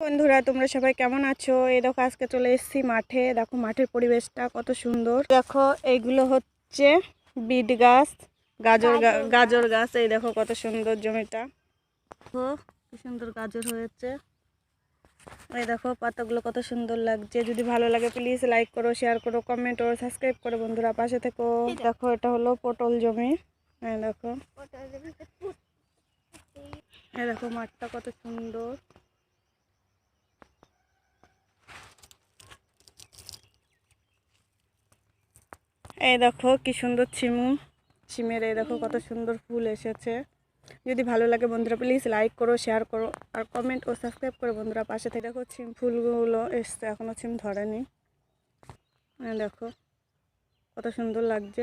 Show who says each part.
Speaker 1: বন্ধুরা তোমরা সবাই কেমন আছো? এই দেখো আজকে চলে এসেছি মাঠে। দেখো মাঠের পরিবেশটা কত সুন্দর। দেখো এইগুলো হচ্ছে বিট গাছ গাজর গাজর গাছ। এই দেখো কত সুন্দর জমিটা। কি সুন্দর গাজর হয়েছে। এই দেখো পাতাগুলো কত সুন্দর লাগছে। যদি ভালো লাগে প্লিজ লাইক করো শেয়ার করো কমেন্ট ও সাবস্ক্রাইব করো বন্ধুরা পাশে থেকো। দেখো। এটা হলো পটল জমি। এই দেখো। এই দেখো মাঠটা কত সুন্দর। এই দেখো কি সুন্দর চিমু ছিমের এই দেখো কত সুন্দর ফুল এসেছে। যদি ভালো লাগে বন্ধুরা প্লিজ লাইক করো শেয়ার করো, আর কমেন্ট ও সাবস্ক্রাইব করো বন্ধুরা। পাশে থেকে দেখো ছিম ফুলগুলো এসছে এখনও ছিম ধরেনি। দেখো, কত সুন্দর লাগছে।